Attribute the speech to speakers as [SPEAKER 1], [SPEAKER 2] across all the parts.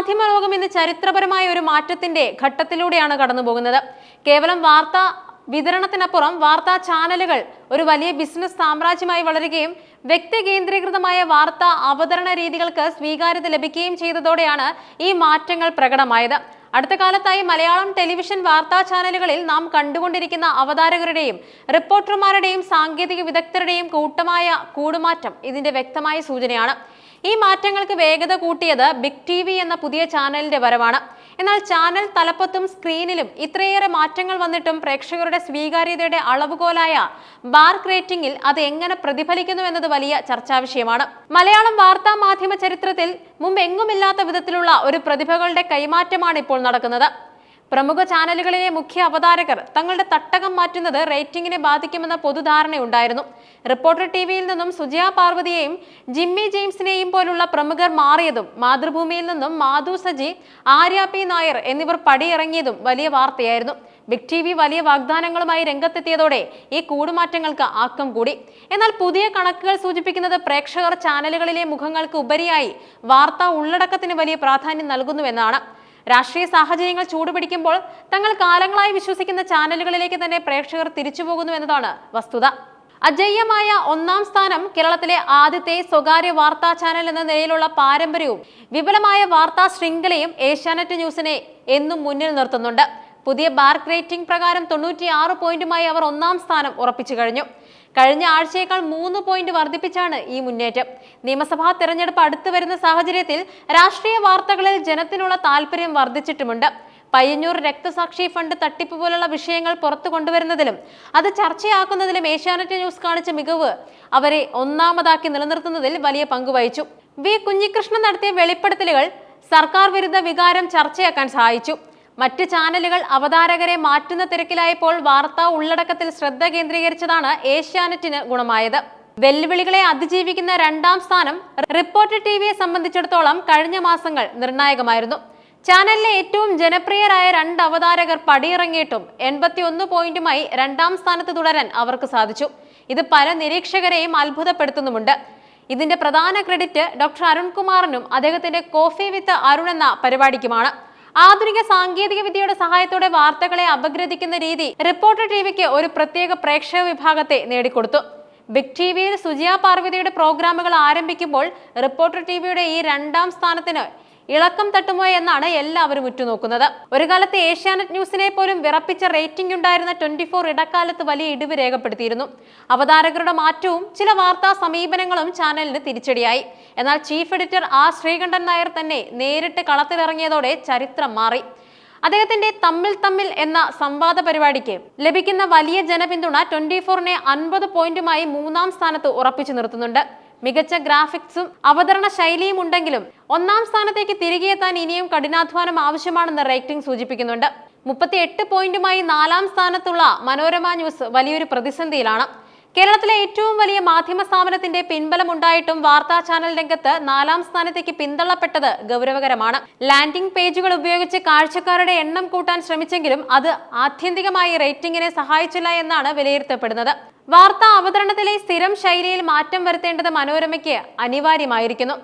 [SPEAKER 1] മാധ്യമ ലോകം ഇന്ന് ചരിത്രപരമായ ഒരു മാറ്റത്തിന്റെ ഘട്ടത്തിലൂടെയാണ് കടന്നു പോകുന്നത് കേവലം വാർത്ത വിതരണത്തിനപ്പുറം വാർത്താ ചാനലുകൾ ഒരു വലിയ ബിസിനസ് സാമ്രാജ്യമായി വളരുകയും വ്യക്തി കേന്ദ്രീകൃതമായ വാർത്താ അവതരണ രീതികൾക്ക് സ്വീകാര്യത ലഭിക്കുകയും ചെയ്തതോടെയാണ് ഈ മാറ്റങ്ങൾ പ്രകടമായത്. അടുത്ത കാലത്തായി മലയാളം ടെലിവിഷൻ വാർത്താ ചാനലുകളിൽ നാം കണ്ടുകൊണ്ടിരിക്കുന്ന അവതാരകരുടെയും റിപ്പോർട്ടർമാരുടെയും സാങ്കേതിക വിദഗ്ധരുടെയും കൂട്ടമായ കൂടുമാറ്റം ഇതിന്റെ വ്യക്തമായ സൂചനയാണ്. ഈ മാറ്റങ്ങൾക്ക് വേഗത കൂട്ടിയത് ബിഗ് ടി വി എന്ന പുതിയ ചാനലിന്റെ വരവാണ്. എന്നാൽ ചാനൽ തലപ്പത്തും സ്ക്രീനിലും ഇത്രയേറെ മാറ്റങ്ങൾ വന്നിട്ടും പ്രേക്ഷകരുടെ സ്വീകാര്യതയുടെ അളവുകോലായ ബാർക്ക് റേറ്റിംഗിൽ അത് എങ്ങനെ പ്രതിഫലിക്കുന്നു എന്നത് വലിയ ചർച്ചാ വിഷയമാണ്. മലയാളം വാർത്താ മാധ്യമ ചരിത്രത്തിൽ മുമ്പ് എങ്ങുമില്ലാത്ത വിധത്തിലുള്ള ഒരു പ്രതിഭകളുടെ കൈമാറ്റമാണ് ഇപ്പോൾ നടക്കുന്നത്. പ്രമുഖ ചാനലുകളിലെ മുഖ്യ അവതാരകർ തങ്ങളുടെ തട്ടകം മാറ്റുന്നത് റേറ്റിംഗിനെ ബാധിക്കുമെന്ന പൊതുധാരണയുണ്ടായിരുന്നു. റിപ്പോർട്ടർ ടി വിയിൽ നിന്നും സുജയ പാർവതിയെയും ജിമ്മി ജെയിംസിനെയും പോലുള്ള പ്രമുഖർ മാറിയതും മാതൃഭൂമിയിൽ നിന്നും മാധു സജി ആര്യ പി നായർ എന്നിവർ പടിയിറങ്ങിയതും വലിയ വാർത്തയായിരുന്നു. ബിഗ് ടി വി വലിയ വാഗ്ദാനങ്ങളുമായി രംഗത്തെത്തിയതോടെ ഈ കൂടുമാറ്റങ്ങൾക്ക് ആക്കം കൂടി. എന്നാൽ പുതിയ കണക്കുകൾ സൂചിപ്പിക്കുന്നത് പ്രേക്ഷകർ ചാനലുകളിലെ മുഖങ്ങൾക്ക് ഉപരിയായി വാർത്താ ഉള്ളടക്കത്തിന് വലിയ പ്രാധാന്യം നൽകുന്നുവെന്നാണ്. രാഷ്ട്രീയ സാഹചര്യങ്ങൾ ചൂടുപിടിക്കുമ്പോൾ തങ്ങൾ കാലങ്ങളായി വിശ്വസിക്കുന്ന ചാനലുകളിലേക്ക് തന്നെ പ്രേക്ഷകർ തിരിച്ചുപോകുന്നു എന്നതാണ് വസ്തുത. അജയ്യമായ ഒന്നാം സ്ഥാനം കേരളത്തിലെ ആദ്യത്തെ സ്വകാര്യ വാർത്താ ചാനൽ എന്ന നിലയിലുള്ള പാരമ്പര്യവും വിപുലമായ വാർത്താ ശൃംഖലയും ഏഷ്യാനെറ്റ് ന്യൂസിനെ എന്നും മുന്നിൽ നിർത്തുന്നുണ്ട്. പുതിയ ബാർക്ക് റേറ്റിംഗ് പ്രകാരം തൊണ്ണൂറ്റിയാറ് പോയിന്റുമായി അവർ ഒന്നാം സ്ഥാനം ഉറപ്പിച്ചു കഴിഞ്ഞു. കഴിഞ്ഞ ആഴ്ചയേക്കാൾ മൂന്ന് പോയിന്റ് വർദ്ധിപ്പിച്ചാണ് ഈ മുന്നേറ്റം. നിയമസഭാ തെരഞ്ഞെടുപ്പ് അടുത്തു വരുന്ന സാഹചര്യത്തിൽ രാഷ്ട്രീയ വാർത്തകളിൽ ജനത്തിനുള്ള താല്പര്യം വർദ്ധിച്ചിട്ടുമുണ്ട്. പയ്യന്നൂർ രക്തസാക്ഷി ഫണ്ട് തട്ടിപ്പ് പോലുള്ള വിഷയങ്ങൾ പുറത്തു കൊണ്ടുവരുന്നതിലും അത് ചർച്ചയാക്കുന്നതിലും ഏഷ്യാനെറ്റ് ന്യൂസ് കാണിച്ച മികവ് അവരെ ഒന്നാമതാക്കി നിലനിർത്തുന്നതിൽ വലിയ പങ്കുവഹിച്ചു വി കുഞ്ഞികൃഷ്ണൻ നടത്തിയ വെളിപ്പെടുത്തലുകൾ സർക്കാർ വിരുദ്ധ വികാരം ചർച്ചയാക്കാൻ സഹായിച്ചു. മറ്റ് ചാനലുകൾ അവതാരകരെ മാറ്റുന്ന തിരക്കിലായപ്പോൾ വാർത്താ ഉള്ളടക്കത്തിൽ ശ്രദ്ധ കേന്ദ്രീകരിച്ചതാണ് ഏഷ്യാനെറ്റിന് ഗുണമായത്. വെല്ലുവിളികളെ അതിജീവിക്കുന്ന രണ്ടാം സ്ഥാനം റിപ്പോർട്ട് ടി വിയെ സംബന്ധിച്ചിടത്തോളം കഴിഞ്ഞ മാസങ്ങൾ നിർണായകമായിരുന്നു. ചാനലിലെ ഏറ്റവും ജനപ്രിയരായ രണ്ട് അവതാരകർ പടിയിറങ്ങിയിട്ടും എൺപത്തി ഒന്ന് പോയിന്റുമായി രണ്ടാം സ്ഥാനത്ത് തുടരാൻ അവർക്ക് സാധിച്ചു. ഇത് പല നിരീക്ഷകരെയും അത്ഭുതപ്പെടുത്തുന്നുമുണ്ട്. ഇതിന്റെ പ്രധാന ക്രെഡിറ്റ് ഡോക്ടർ അരുൺകുമാറിനും അദ്ദേഹത്തിന്റെ കോഫി വിത്ത് അരുൺ എന്ന പരിപാടിക്കുമാണ്. ആധുനിക സാങ്കേതിക വിദ്യയുടെ സഹായത്തോടെ വാർത്തകളെ അപഗ്രഥിക്കുന്ന രീതി റിപ്പോർട്ടർ ടിവിക്ക് ഒരു പ്രത്യേക പ്രേക്ഷക വിഭാഗത്തെ നേടിക്കൊടുത്തു. ബിഗ് ടി വിയിൽ സുജിയ പാർവതിയുടെ പ്രോഗ്രാമുകൾ ആരംഭിക്കുമ്പോൾ റിപ്പോർട്ടർ ടിവിയുടെ ഈ രണ്ടാം സ്ഥാനത്തിന് ഇളക്കം തട്ടുമോ എന്നാണ് എല്ലാവരും ഉറ്റുനോക്കുന്നത്. ഒരു കാലത്ത് ഏഷ്യാനെറ്റ് ന്യൂസിനെ പോലും വിറപ്പിച്ച റേറ്റിംഗ് ഉണ്ടായിരുന്ന ട്വന്റി ഫോർ ഇടക്കാലത്ത് വലിയ ഇടിവ് രേഖപ്പെടുത്തിയിരുന്നു. അവതാരകരുടെ മാറ്റവും ചില വാർത്താ സമീപനങ്ങളും ചാനലിന് തിരിച്ചടിയായി. എന്നാൽ chief editor R Sreekandan Nair തന്നെ നേരിട്ട് കളത്തിലിറങ്ങിയതോടെ ചരിത്രം മാറി. അദ്ദേഹത്തിന്റെ തമ്മിൽ തമ്മിൽ എന്ന സംവാദ പരിപാടിക്ക് ലഭിക്കുന്ന വലിയ ജനപിന്തുണ ട്വന്റി ഫോറിനെ അൻപത് പോയിന്റുമായി മൂന്നാം സ്ഥാനത്ത് ഉറപ്പിച്ചു നിർത്തുന്നുണ്ട്. മികച്ച ഗ്രാഫിക്സും അവതരണ ശൈലിയും ഉണ്ടെങ്കിലും ഒന്നാം സ്ഥാനത്തേക്ക് തിരികെ എത്താൻ ഇനിയും കഠിനാധ്വാനം ആവശ്യമാണെന്ന് റേറ്റിംഗ് സൂചിപ്പിക്കുന്നുണ്ട്. മുപ്പത്തി എട്ട് പോയിന്റുമായി നാലാം സ്ഥാനത്തുള്ള മനോരമ ന്യൂസ് വലിയൊരു പ്രതിസന്ധിയിലാണ്. കേരളത്തിലെ ഏറ്റവും വലിയ മാധ്യമ സ്ഥാപനത്തിന്റെ പിൻബലമുണ്ടായിട്ടും വാർത്താ ചാനൽ രംഗത്ത് നാലാം സ്ഥാനത്തേക്ക് പിന്തള്ളപ്പെട്ടത് ഗൗരവകരമാണ്. ലാൻഡിംഗ് പേജുകൾ ഉപയോഗിച്ച് കാഴ്ചക്കാരുടെ എണ്ണം കൂട്ടാൻ ശ്രമിച്ചെങ്കിലും അത് ആത്യന്തികമായി റേറ്റിംഗിനെ സഹായിച്ചില്ല എന്നാണ് വിലയിരുത്തപ്പെടുന്നത്. വാർത്താ അവതരണത്തിലെ സ്ഥിരം ശൈലിയിൽ മാറ്റം വരുത്തേണ്ടത് മനോരമയ്ക്ക് അനിവാര്യമായിരിക്കുന്നു.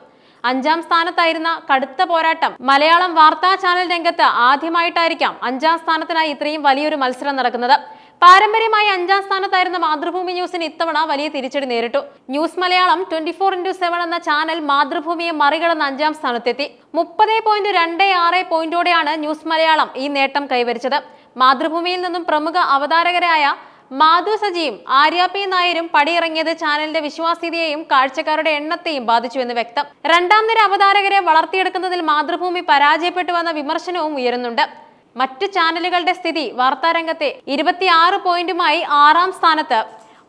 [SPEAKER 1] അഞ്ചാം സ്ഥാനത്തായിരുന്ന കടുത്ത പോരാട്ടം മലയാളം വാർത്താ ചാനൽ രംഗത്ത് ആദ്യമായിട്ടായിരിക്കാം അഞ്ചാം സ്ഥാനത്തിനായി ഇത്രയും വലിയൊരു മത്സരം നടക്കുന്നത്. പാരമ്പര്യമായി അഞ്ചാം സ്ഥാനത്തായിരുന്ന മാതൃഭൂമി ന്യൂസിന് ഇത്തവണ വലിയ തിരിച്ചടി നേരിട്ടു. News Malayalam twenty four into seven എന്ന ചാനൽ മാതൃഭൂമിയെ മറികടന്ന് അഞ്ചാം സ്ഥാനത്തെത്തി. മുപ്പത് പോയിന്റ് രണ്ട് ആറ് പോയിന്റോടെയാണ് ന്യൂസ് മലയാളം ഈ നേട്ടം കൈവരിച്ചത്. മാതൃഭൂമിയിൽ നിന്നും പ്രമുഖ അവതാരകരായ മാധു സജിയും ആര്യ പി നായരും പടിയിറങ്ങിയത് ചാനലിന്റെ വിശ്വാസ്യതയെയും കാഴ്ചക്കാരുടെ എണ്ണത്തെയും ബാധിച്ചുവെന്ന് വ്യക്തം. രണ്ടാം നിര അവതാരകരെ വളർത്തിയെടുക്കുന്നതിൽ മാതൃഭൂമി പരാജയപ്പെട്ടുവെന്ന വിമർശനവും ഉയരുന്നുണ്ട്. മറ്റ് ചാനലുകളുടെ സ്ഥിതി വാർത്താരംഗത്തെ ഇരുപത്തിയാറ് പോയിന്റുമായി ആറാം സ്ഥാനത്ത്.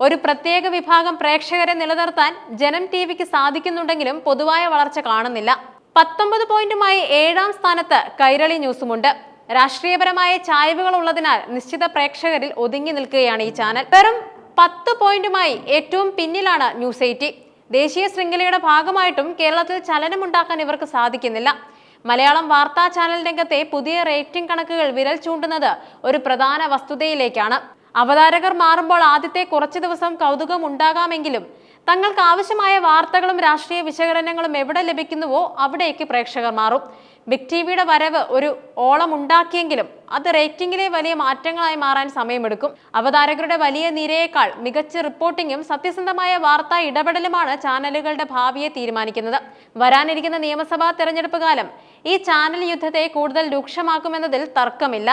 [SPEAKER 1] ഒരു പ്രത്യേക വിഭാഗം പ്രേക്ഷകരെ നിലനിർത്താൻ ജനം ടി വിക്ക് സാധിക്കുന്നുണ്ടെങ്കിലും പൊതുവായ വളർച്ച കാണുന്നില്ല. പത്തൊമ്പത് പോയിന്റുമായി ഏഴാം സ്ഥാനത്ത് കൈരളി ന്യൂസുമുണ്ട്. രാഷ്ട്രീയപരമായ ചായ്വുകൾ ഉള്ളതിനാൽ നിശ്ചിത പ്രേക്ഷകരിൽ ഒതുങ്ങി നിൽക്കുകയാണ് ഈ ചാനൽ. വെറും പത്ത് പോയിന്റുമായി ഏറ്റവും പിന്നിലാണ് ന്യൂസ് എയ്റ്റി. ദേശീയ ശൃംഖലയുടെ ഭാഗമായിട്ടും കേരളത്തിൽ ചലനമുണ്ടാക്കാൻ ഇവർക്ക് സാധിക്കുന്നില്ല. മലയാളം വാർത്താ ചാനൽ രംഗത്തെ പുതിയ റേറ്റിംഗ് കണക്കുകൾ വിരൽ ചൂണ്ടുന്നത് ഒരു പ്രധാന വസ്തുതയിലേക്കാണ്. അവതാരകർ മാറുമ്പോൾ ആദ്യത്തെ കുറച്ച് ദിവസം കൗതുകം ഉണ്ടാകാമെങ്കിലും തങ്ങൾക്ക് ആവശ്യമായ വാർത്തകളും രാഷ്ട്രീയ വിശകലനങ്ങളും എവിടെ ലഭിക്കുന്നുവോ അവിടേക്ക് പ്രേക്ഷകർ മാറും. ബിഗ് ടി വിയുടെ വരവ് ഒരു ഓളം ഉണ്ടാക്കിയെങ്കിലും അത് റേറ്റിംഗിലെ വലിയ മാറ്റങ്ങളായി മാറാൻ സമയമെടുക്കും. അവതാരകരുടെ വലിയ നിരയേക്കാൾ മികച്ച റിപ്പോർട്ടിങ്ങും സത്യസന്ധമായ വാർത്താ ഇടപെടലുമാണ് ചാനലുകളുടെ ഭാവിയെ തീരുമാനിക്കുന്നത്. വരാനിരിക്കുന്ന നിയമസഭാ തെരഞ്ഞെടുപ്പ് കാലം ഈ ചാനൽ യുദ്ധത്തെ കൂടുതൽ രൂക്ഷമാക്കുമെന്നതിൽ തർക്കമില്ല.